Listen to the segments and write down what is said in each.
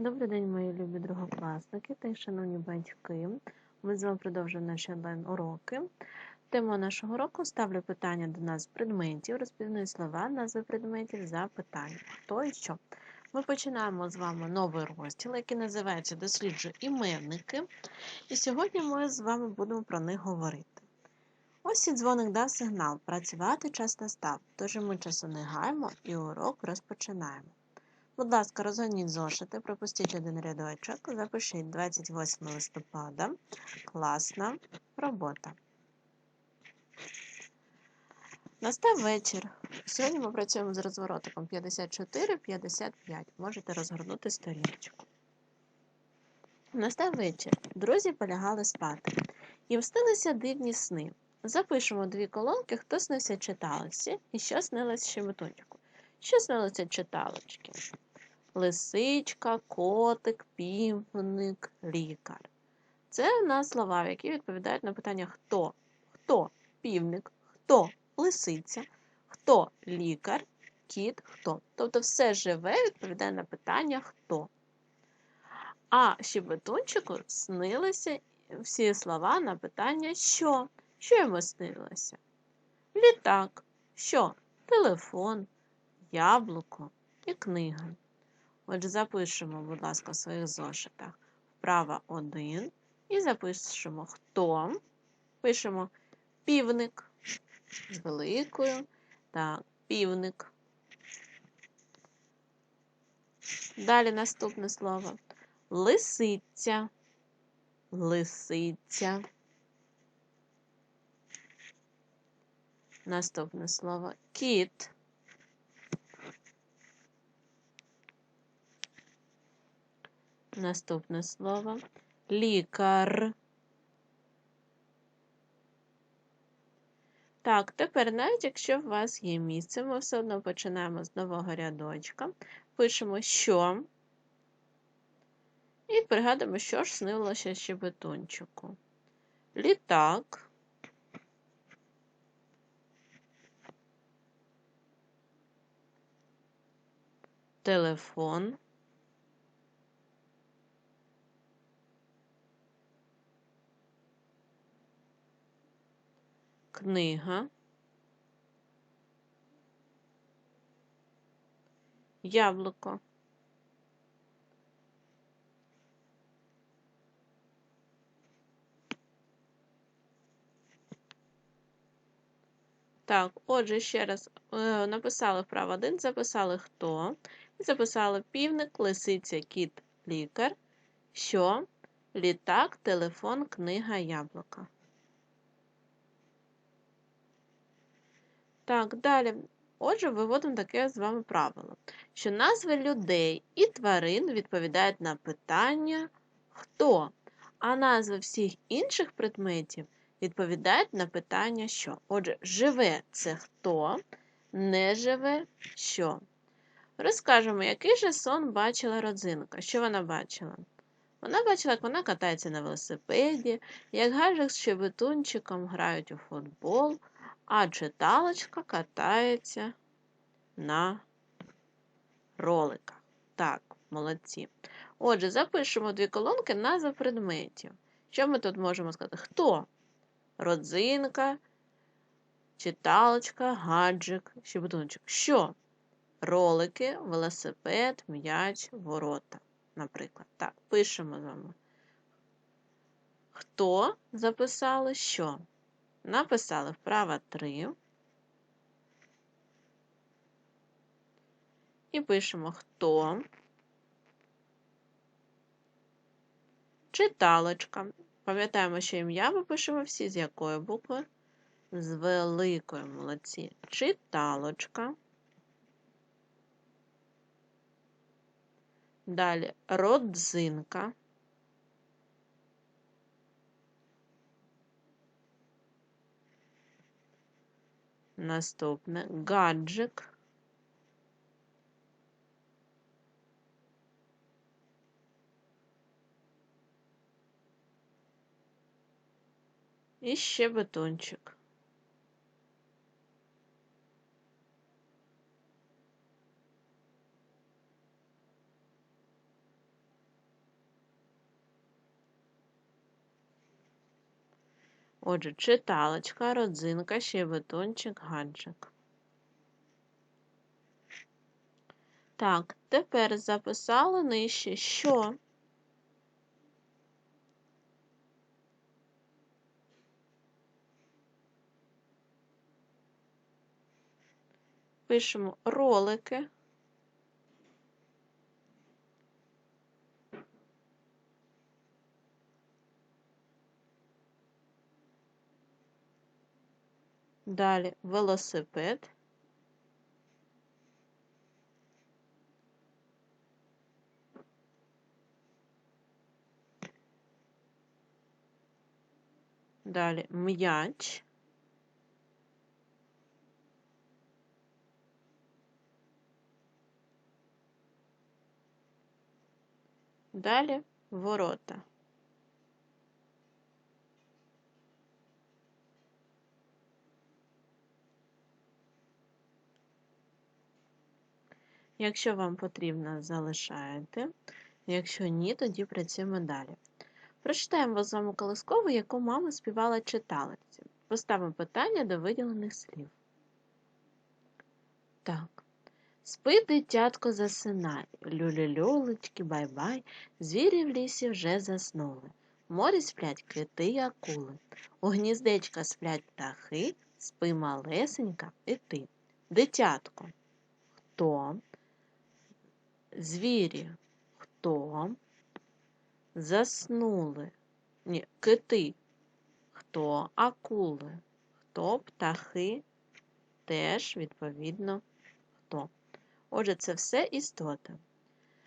Добрий день, мої любі другокласники та й шановні батьки. Ми з вами продовжуємо наші онлайн-уроки. Тема нашого уроку ставлю питання до нас предметів, розпізнаю слова, назви предметів, запитання. Хто і що. Ми починаємо з вами новий розділ, який називається Досліджую іменники. І сьогодні ми з вами будемо про них говорити. Ось і дзвоник дав сигнал. Працювати час настав. Тож ми часу не гаємо і урок розпочинаємо. Будь ласка, розгорніть зошити, пропустіть один рядочок, запишіть 28 листопада. Класна робота. Настав вечір. Сьогодні ми працюємо з розворотиком 54-55. Можете розгорнути сторіночку. Настав вечір. Друзі полягали спати. І встилися дивні сни. Запишемо дві колонки, хто снився читалці і що снилось щебетунчику. Що снилося читалочки? Лисичка, котик, півник, лікар. Це в нас слова, які відповідають на питання хто? Хто півник, хто лисиця, хто лікар, кіт, хто. Тобто все живе відповідає на питання хто. А щебетунчику снилися всі слова на питання що. Що йому снилося? Літак, що? Телефон, яблуко і книга. Отже, запишемо, будь ласка, в своїх зошитах вправа 1 і запишемо хто. Пишемо півник з великою так, півник. Далі наступне слово лисиця, лисиця. Наступне слово кіт. Наступне слово лікар. Так, тепер, навіть якщо в вас є місце, ми все одно починаємо з нового рядочка. Пишемо що. І пригадуємо, що ж снилося щебетунчику. Літак. Телефон. Книга, яблуко. Так, отже, ще раз е, написали вправо один, записали хто, записали півник, лисиця, кіт, лікар, що, літак, телефон, книга, яблука. Так, далі. Отже, виводимо таке з вами правило, що назви людей і тварин відповідають на питання хто, а назви всіх інших предметів відповідають на питання що. Отже, живе це хто, не живе що. Розкажемо, який же сон бачила родзинка. Що вона бачила? Вона бачила, як вона катається на велосипеді, як гаджик з щебетунчиком грають у футбол а читалочка катається на роликах. Так, молодці. Отже, запишемо дві колонки назва предметів. Що ми тут можемо сказати? Хто? Родзинка, читалочка, гаджик, щебетунчик. Що? Ролики, велосипед, м'яч, ворота. Наприклад. Так, пишемо з вами. Хто записали що? Написали вправо 3. І пишемо хто. Читалочка. Пам'ятаємо, що ім'я ми пишемо всі з якої букви? З великої молодці. Читалочка. Далі родзинка. Наступне гаджик. І ще бетончик. Отже, читалочка, родзинка, щебетончик, гаджик. Так, тепер записали нижче, що пишемо ролики. Далі велосипед. Далі м'яч. Далі ворота. Якщо вам потрібно, залишаєте. Якщо ні, тоді працюємо далі. Прочитаємо з вами колискову, яку мама співала читалиці. Поставимо питання до виділених слів. Так. Спи, дитятко, засинай, люлі-люлечки, бай-бай, звірі в лісі вже заснули. Морі сплять кити й акули, у гніздечка сплять птахи, спи малесенька і ти. Дитятко. Хто? Звірі. Хто? Заснули. Ні, кити. Хто? Акули. Хто? Птахи. Теж, відповідно, хто. Отже, це все істота.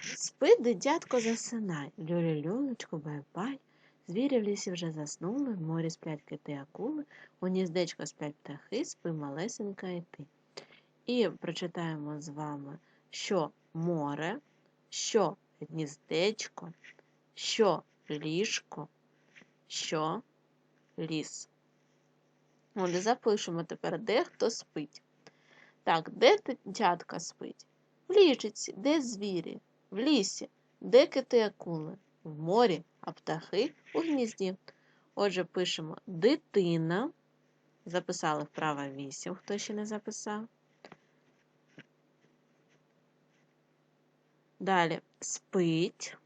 Спи, дитятко, засинай, люлі-люлечку, бай-бай. Звірі в лісі вже заснули, в морі сплять кити акули, у гніздечко сплять птахи, спи малесенька і ти. І прочитаємо з вами, що море, що гніздечко, що ліжко, що ліс. Отже, запишемо тепер, де хто спить. Так, де дитятка спить? В ліжиці, де звірі, в лісі, де кити акули, в морі, а птахи у гнізді. Отже, пишемо дитина. Записали вправо 8, хто ще не записав. Далі спить.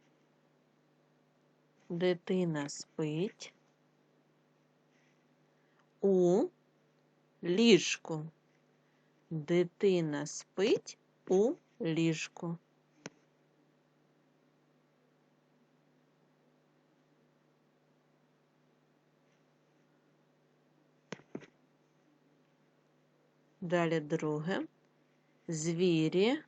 Дитина спить. У ліжку. Дитина спить у ліжку. Далі друге. Звірі.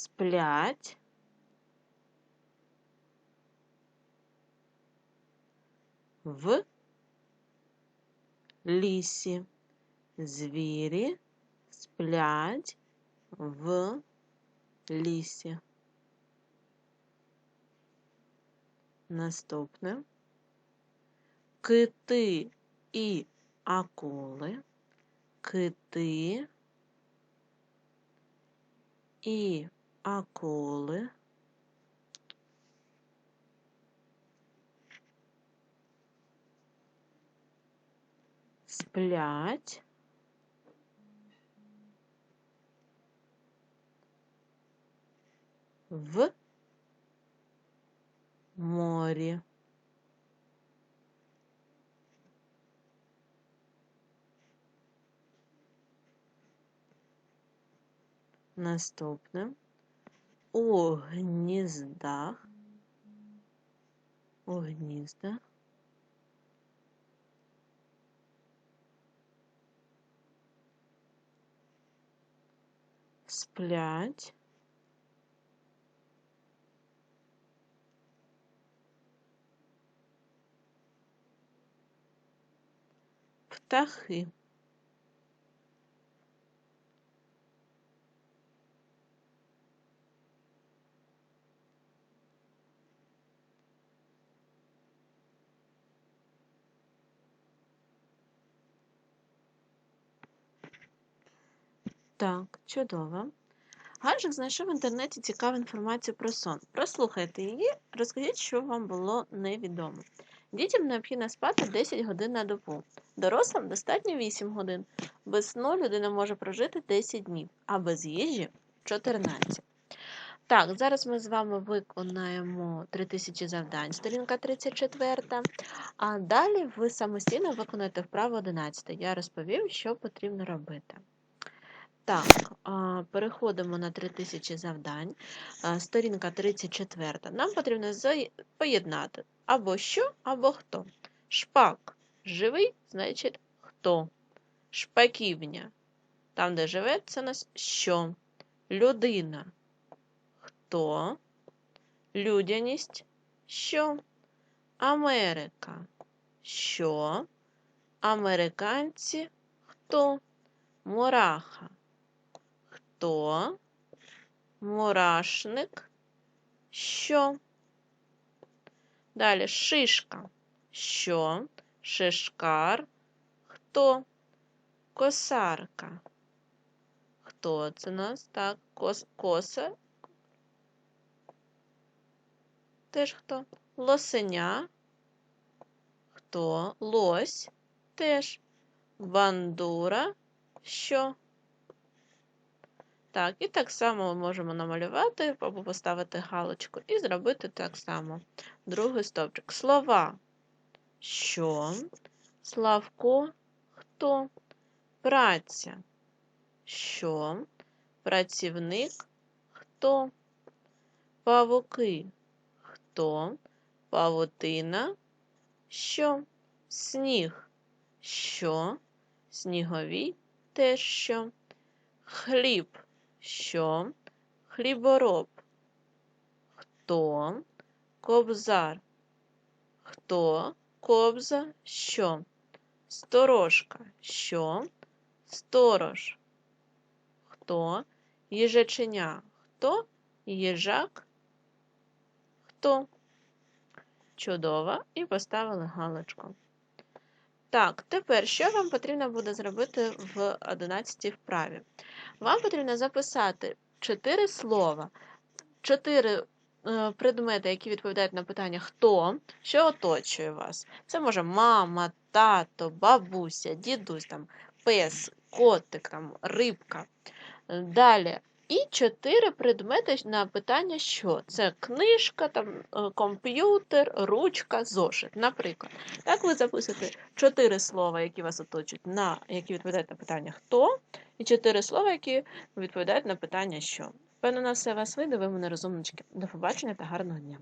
Сплять. В лісі. Звірі сплять в лісі. Наступне кити і акули, кити і акули. Сплять в морі. Наступне у гніздах, у гніздах сплять. Птахи. Так, чудово. Гаджик знайшов в інтернеті цікаву інформацію про сон. Прослухайте її, розкажіть, що вам було невідомо. Дітям необхідно спати 10 годин на добу. Дорослим достатньо 8 годин. Без сну людина може прожити 10 днів, а без їжі 14. Так, зараз ми з вами виконаємо 3000 завдань, сторінка 34. А далі ви самостійно виконаєте вправо 11. Я розповім, що потрібно робити. Так, переходимо на 3000 завдань. Сторінка 34. Нам потрібно поєднати або що, або хто. Шпак живий, значить хто. Шпаківня. Там, де живе, це у нас що. Людина. Хто? Людяність. Що? Америка. Що? Американці. Хто? Мураха. Хто? Мурашник. Що? Далі шишка. Що? Шишкар. Хто? Косарка. Хто це нас? Так, кос, коса. Теж хто? Лосеня. Хто? Лось. Теж. Бандура. Що? Так, і так само ми можемо намалювати або поставити галочку і зробити так само. Другий стовпчик. Слова. Що? Славко. Хто? Праця. Що? Працівник. Хто? Павуки. Хто? Павутина. Що? Сніг. Що? Снігові. Теж що? Хліб. Що? Хлібороб. Хто? Кобзар. Хто? Кобза. Що? Сторожка. Що? Сторож. Хто? Їжаченя. Хто? Їжак. Хто? Чудово. І поставили галочку. Так, тепер що вам потрібно буде зробити в 11 вправі? Вам потрібно записати 4 слова, 4 е, предмети, які відповідають на питання хто, що оточує вас. Це може мама, тато, бабуся, дідусь, пес, котик, рибка. Е, Далі. І чотири предмети на питання що? Це книжка, там, е, комп'ютер, ручка, зошит. Наприклад, так ви записуєте чотири слова, які вас оточують, на які відповідають на питання хто, і чотири слова, які відповідають на питання що. Певно, на все вас вийде, ви мене розумнички. До побачення та гарного дня.